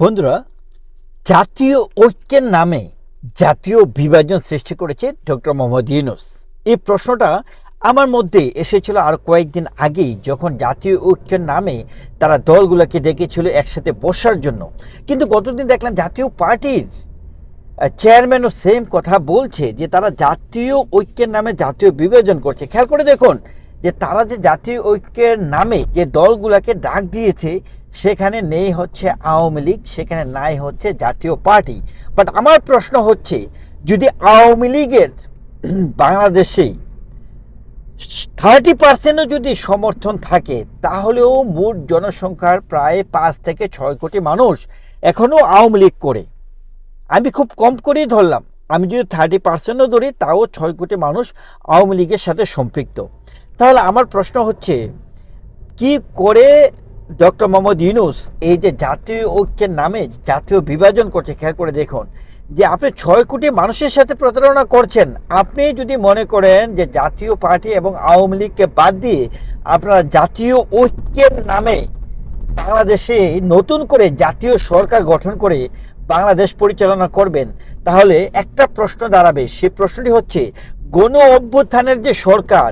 বন্ধুরা, জাতীয় ঐক্যের নামে জাতীয় বিভাজন সৃষ্টি করেছে ডক্টর মোহাম্মদ ইউনুস। এই প্রশ্নটা আমার মধ্যে এসেছিল আর কয়েকদিন আগেই যখন জাতীয় ঐক্যের নামে তারা দলগুলোকে ডেকেছিল একসাথে বসার জন্য। কিন্তু গতদিন দেখলাম জাতীয় পার্টির চেয়ারম্যানও সেম কথা বলছে যে তারা জাতীয় ঐক্যের নামে জাতীয় বিভাজন করছে। খেয়াল করে দেখুন যে তারা যে জাতীয় ঐক্যের নামে যে দলগুলোকে ডাক দিয়েছে সেখানে নেই হচ্ছে আওয়ামী লীগ, সেখানে নাই হচ্ছে জাতীয় পার্টি। বাট আমার প্রশ্ন হচ্ছে, যদি আওয়ামী লীগের বাংলাদেশেই থার্টি পার্সেন্টও যদি সমর্থন থাকে, তাহলেও মোট জনসংখ্যার প্রায় পাঁচ থেকে ছয় কোটি মানুষ এখনও আওয়ামী লীগ করে। আমি খুব কম করেই ধরলাম। আমি যদি থার্টি পার্সেন্টও ধরি, তাও ছয় কোটি মানুষ আওয়ামী লীগের সাথে সম্পৃক্ত। তাহলে আমার প্রশ্ন হচ্ছে, কি করে ডক্টর মোহাম্মদ ইউনুস এই যে জাতীয় ঐক্যের নামে জাতীয় বিভাজন করছে, খেয়াল করে দেখুন, যে আপনি ছয় কোটি মানুষের সাথে প্রতারণা করছেন, আপনি যদি মনে করেন যে জাতীয় পার্টি এবং আওয়ামী লীগকে বাদ দিয়ে আপনারা জাতীয় ঐক্যের নামে বাংলাদেশে নতুন করে জাতীয় সরকার গঠন করে বাংলাদেশ পরিচালনা করবেন, তাহলে একটা প্রশ্ন দাঁড়াবে। সে প্রশ্নটি হচ্ছে, গণ অভ্যুত্থানের যে সরকার,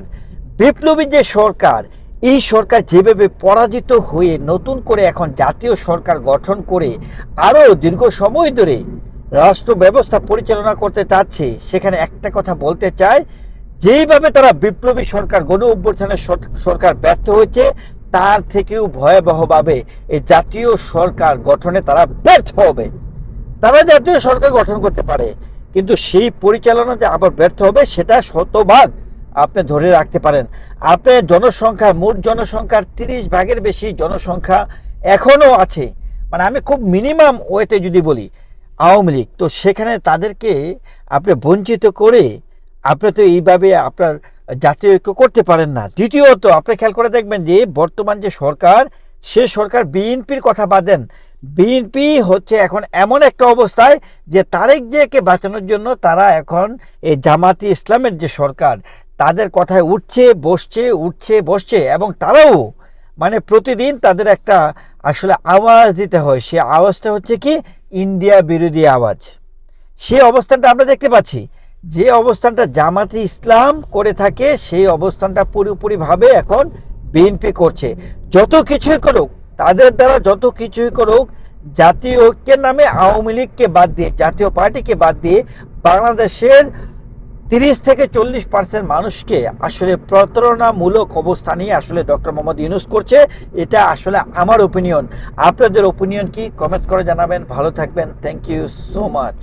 বিপ্লবী যে সরকার এই সরকার যেভাবে পরাজিত হয়ে নতুন করে এখন জাতীয় সরকার গঠন করে আরও দীর্ঘ সময় ধরে রাষ্ট্র ব্যবস্থা পরিচালনা করতে চাচ্ছে, সেখানে একটা কথা বলতে চায় যেইভাবে তারা বিপ্লবী সরকার, গণ অভ্যুত্থানের সর- সরকার ব্যর্থ হয়েছে, তার থেকেও ভয়াবহভাবে এই জাতীয় সরকার গঠনে তারা ব্যর্থ হবে। তারা জাতীয় সরকার গঠন করতে পারে, কিন্তু সেই পরিচালনা যে আবার ব্যর্থ হবে, সেটা শতভাগ আপনি ধরে রাখতে পারেন। আপনার জনসংখ্যা মোট জনসংখ্যার তিরিশ ভাগের বেশি জনসংখ্যা এখনও আছে। মানে আমি খুব মিনিমাম ওয়েতে যদি বলি, আওয়ামী লীগ, তো সেখানে তাদেরকে আপনি বঞ্চিত করে আপনি তো এইভাবে আপনার জাতীয় ঐক্য করতে পারেন না। দ্বিতীয়ত, আপনি খেয়াল করে দেখবেন যে বর্তমান যে সরকার, সে সরকার বিএনপির কথা বাদেন বিএনপি হচ্ছে এখন এমন একটা অবস্থায় যে তারেক জিয়াকে বাঁচানোর জন্য তারা এখন এই জামাতি ইসলামের যে সরকার তাদের কথায় উঠছে, বসছে উঠছে, বসছে এবং তারাও মানে প্রতিদিন তাদের একটা আসলে আওয়াজ দিতে হয়। সে আওয়াজটা হচ্ছে কি? ইন্ডিয়া বিরোধী আওয়াজ। সে অবস্থানটা আমরা দেখতে পাচ্ছি। যে অবস্থানটা জামাতি ইসলাম করে থাকে, সেই অবস্থানটা পুরোপুরিভাবে এখন বিএনপি করছে। যত কিছুই করুক, তাদের দ্বারা যত কিছুই করুক, জাতীয় ঐক্যের নামে আওয়ামী লীগকে বাদ দিয়ে, জাতীয় পার্টিকে বাদ দিয়ে বাংলাদেশের তিরিশ থেকে চল্লিশ পার্সেন্ট মানুষকে আসলে প্রতারণামূলক অবস্থানে আসলে ডক্টর মোহাম্মদ ইউনুস করছে। এটা আসলে আমার ওপিনিয়ন আপনাদের ওপিনিয়ন কি? কমেন্টস করে জানাবেন। ভালো থাকবেন। Thank you so much